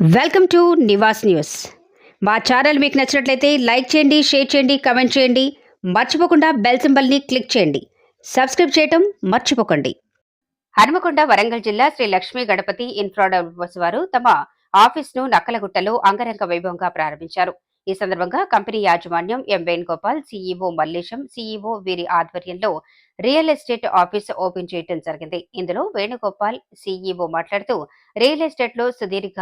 Welcome to Nivas news. మా channel మీకు నచ్చినట్లయితే లైక్ చేయండి షేర్ చేయండి కమెంట్ చేయండి. మర్చిపోకుండా బెల్ సింబల్ని క్లిక్ చేయండి. సబ్స్క్రైబ్ చేయటం మర్చిపోకండి. హనుమకొండ వరంగల్ జిల్లా శ్రీ లక్ష్మీ గణపతి ఇన్ఫ్రా డెవలపర్స్ వారు తమ ఆఫీస్ను నక్కలగుట్టలో అంగరంగ వైభవంగా ప్రారంభించారు. ఈ సందర్భంగా కంపెనీ యాజమాన్యం M Venugopal CEO Mallesham CEO వీరి ఆధ్వర్యంలో రియల్ ఎస్టేట్ ఆఫీస్ ఓపెన్ చేయడం జరిగింది. ఇందులో వేణుగోపాల్ సీఈఓ మాట్లాడుతూ రియల్ ఎస్టేట్లో సుదీర్ఘ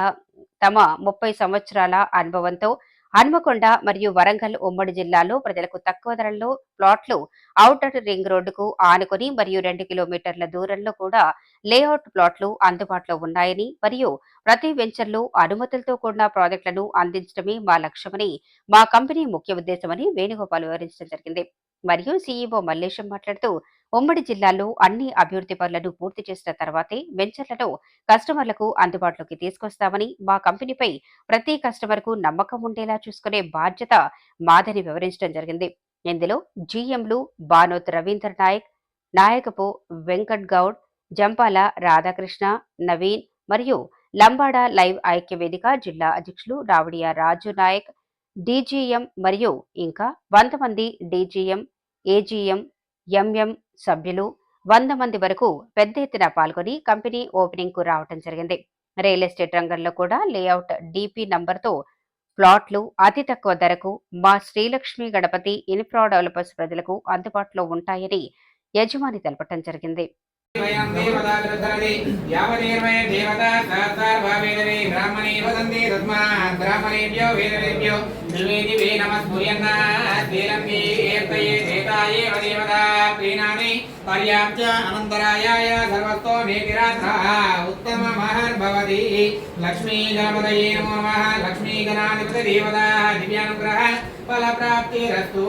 తమ ముప్పై సంవత్సరాల అనుభవంతో హన్మకొండ మరియు వరంగల్ ఉమ్మడి జిల్లాలో ప్రజలకు తక్కువ ధరల్లో ప్లాట్లు అవుటర్ రింగ్ రోడ్డుకు ఆనుకొని మరియు రెండు కిలోమీటర్ల దూరంలో కూడా లేఅవుట్ ప్లాట్లు అందుబాటులో ఉన్నాయని మరియు ప్రతి వెంచర్లో అనుమతులతో కూడిన ప్రాజెక్టులను అందించడమే మా లక్ష్యమని మా కంపెనీ ముఖ్య ఉద్దేశమని వేణుగోపాల్ వివరించడం జరిగింది. మరియు సీఈఓ మల్లేశం మాట్లాడుతూ ఉమ్మడి జిల్లాలో అన్ని అభివృద్ధి పనులను పూర్తి చేసిన తర్వాతే వెంచర్లను కస్టమర్లకు అందుబాటులోకి తీసుకొస్తామని మా కంపెనీపై ప్రతి కస్టమర్కు నమ్మకం ఉండేలా చూసుకునే బాధ్యత మాదని వివరించడం జరిగింది. ఇందులో జీఎంలు బానోత్ రవీంద్ర నాయక్ నాయకపు వెంకట్ గౌడ్ జంపాల రాధాకృష్ణ నవీన్ మరియు లంబాడా లైవ్ ఐక్య వేదిక జిల్లా అధ్యక్షులు రావిడియా రాజు నాయక్ డీజీఎం మరియు ఇంకా వంద మంది డీజీఎం ఏజీఎం ఎంఎం సభ్యులు వంద మంది వరకు పెద్ద ఎత్తున పాల్గొని కంపెనీ ఓపెనింగ్కు రావటం జరిగింది. రియల్ ఎస్టేట్ రంగంలో కూడా లేఅవుట్ డిపి నంబర్తో ప్లాట్లు అతి తక్కువ ధరకు మా శ్రీలక్ష్మి గణపతి ఇన్ఫ్రా డెవలపర్స్ ప్రజలకు అందుబాటులో ఉంటాయని యజమాని తెలపటం జరిగింది. యావదేర్వే దేవతా సార్వా వేదవే బ్రాహ్మణే వదందే తస్మా. బ్రాహ్మణేభ్యో వేదవేభ్యో నివేదివే నమస్కూర్యన్నేర్తయే దేతాయే దేవతా ప్రీణాని పర్యాప్త అనంతరాయాయ సర్వస్తో నేతిరాత్ర ఉత్తమ మహర్భవతి లక్ష్మీ గణపతయే నమో నమః. లక్ష్మీ గణాధిపతి దేవతా. దివ్యానుగ్రహ ఫలప్రాప్తిరస్తు.